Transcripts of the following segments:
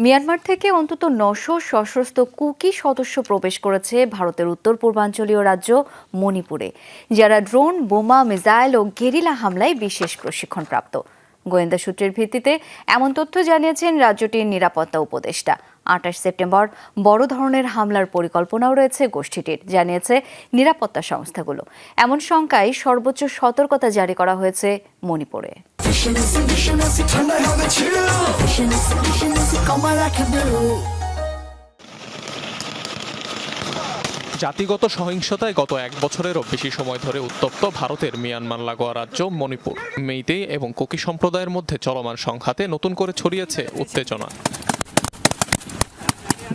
Myanmar থেকে অন্তত নশো সশস্ত্র কুকি সদস্য প্রবেশ করেছে ভারতের উত্তর পূর্বাঞ্চলীয় রাজ্য মণিপুরে, যারা ড্রোন, বোমা, মিসাইল ও গেরিলা হামলায় বিশেষ প্রশিক্ষণপ্রাপ্ত। গোয়েন্দা সূত্রের ভিত্তিতে এমন তথ্য জানিয়েছেন রাজ্যটির নিরাপত্তা উপদেষ্টা। আঠাশ সেপ্টেম্বর বড় ধরনের হামলার পরিকল্পনাও রয়েছে গোষ্ঠীটির, জানিয়েছে নিরাপত্তা সংস্থাগুলো। এমন শঙ্কায় সর্বোচ্চ সতর্কতা জারি করা হয়েছে মণিপুরে। জাতিগত সহিংসতায় গত এক বছরেরও বেশি সময় ধরে উত্তপ্ত ভারতের মিয়ানমার লাগোয়া রাজ্য মণিপুর। মেইতেই এবং কোকি সম্প্রদায়ের মধ্যে চলমান সংঘাতে নতুন করে ছড়িয়েছে উত্তেজনা।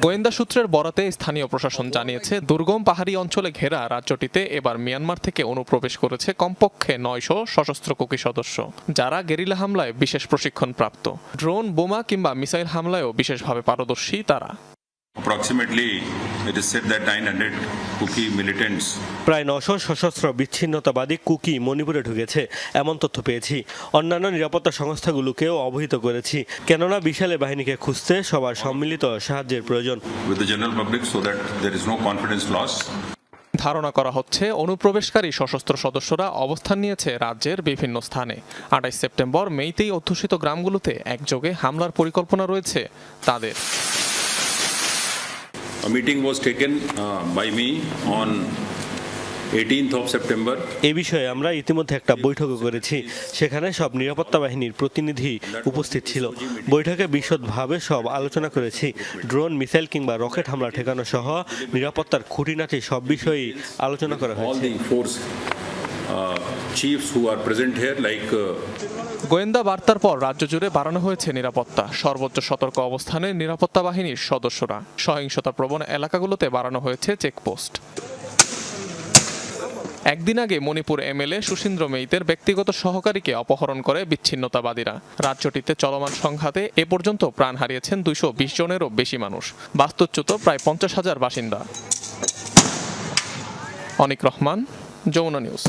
গোয়েন্দা সূত্রের বরাতে স্থানীয় প্রশাসন জানিয়েছে, দুর্গম পাহাড়ি অঞ্চলে ঘেরা রাজ্যটিতে এবার মিয়ানমার থেকে অনুপ্রবেশ করেছে কমপক্ষে নয়শো সশস্ত্র কুকি সদস্য, যারা গেরিলা হামলায় বিশেষ প্রশিক্ষণ প্রাপ্ত ড্রোন, বোমা কিংবা মিসাইল হামলায়ও বিশেষভাবে পারদর্শী তারা। Approximately, it is said that 900 Kuki militants প্রায় নশো সশস্ত্র বিচ্ছিন্নতাবাদী কুকি মণিপুরে ঢুকেছে এমন তথ্য পেয়েছি। অন্যান্য নিরাপত্তা সংস্থাগুলোকেও অবহিত করেছি। কেননা বিশালে বাহিনীকে খুঁজতে সবার সম্মিলিত সাহায্যের প্রয়োজন। with the general public so that there is no confidence loss. ধারণা করা হচ্ছে অনুপ্রবেশকারী সশস্ত্র সদস্যরা অবস্থান নিয়েছে রাজ্যের বিভিন্ন স্থানে। আঠাইশ সেপ্টেম্বর মেইতেই অধ্যুষিত গ্রামগুলোতে একযোগে হামলার পরিকল্পনা রয়েছে তাদের। Meeting was taken uh, by me on 18th of September. এ বিষয়ে আমরা ইতিমধ্যে একটা বৈঠক করেছি। সেখানে সব নিরাপত্তা বাহিনীর প্রতিনিধি উপস্থিত ছিল। বৈঠকে বিশদভাবে সব আলোচনা করেছি। ড্রোন মিসাইল কিংবা রকেট হামলা ঠেকানো সহ নিরাপত্তার খুঁটিনাটি সব বিষয়েই আলোচনা করা হয়েছে। Who are present here, like uh, গোয়েন্দা বার্তার পর রাজ্য জুড়ে বাড়ানো হয়েছে নিরাপত্তা। সর্বোচ্চ সতর্ক অবস্থানে নিরাপত্তা বাহিনীর সদস্যরা। সহিংসতা প্রবণ এলাকাগুলোতে বাড়ানো হয়েছে চেকপোস্ট। একদিন আগে মণিপুর এমএলএ সুশীন্দ্র মেইতের ব্যক্তিগত সহকারীকে অপহরণ করে বিচ্ছিন্নতাবাদীরা। রাজ্যটিতে চলমান সংঘাতে এ পর্যন্ত প্রাণ হারিয়েছেন দুইশো বিশ জনেরও বেশি মানুষ। বাস্তুচ্যুত প্রায় পঞ্চাশ হাজার বাসিন্দা। অনিক রহমান যমুনা নিউজ।